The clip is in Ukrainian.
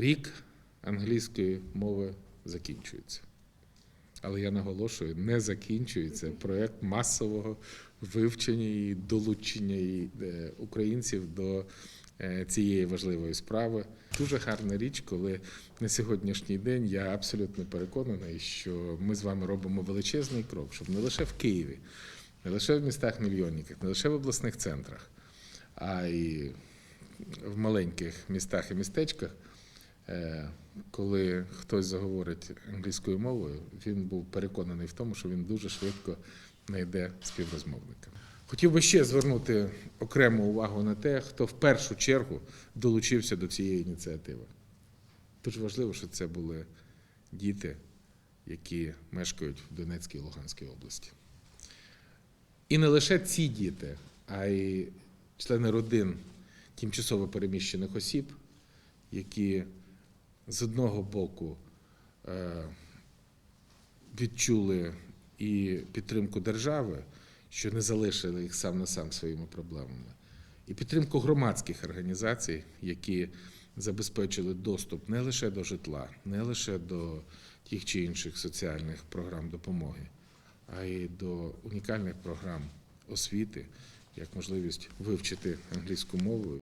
рік англійської мови закінчується. Але я наголошую, не закінчується проєкт масового вивчення і долучення е, українців до е, цієї важливої справи. Дуже гарна річ, коли на сьогоднішній день я абсолютно переконаний, що ми з вами робимо величезний крок, щоб не лише в Києві, не лише в містах мільйонниках, не лише в обласних центрах, а й в маленьких містах і містечках. Е, Коли хтось заговорить англійською мовою, він був переконаний в тому, що він дуже швидко знайде співрозмовника. Хотів би ще звернути окрему увагу на те, хто в першу чергу долучився до цієї ініціативи. Дуже важливо, що це були діти, які мешкають в Донецькій і Луганській області. І не лише ці діти, а й члени родин тимчасово переміщених осіб, які з одного боку е, відчули і підтримку держави, що не залишили їх сам на сам своїми проблемами, і підтримку громадських організацій, які забезпечили доступ не лише до житла, не лише до тих чи інших соціальних програм допомоги, а й до унікальних програм освіти, як можливість вивчити англійську мову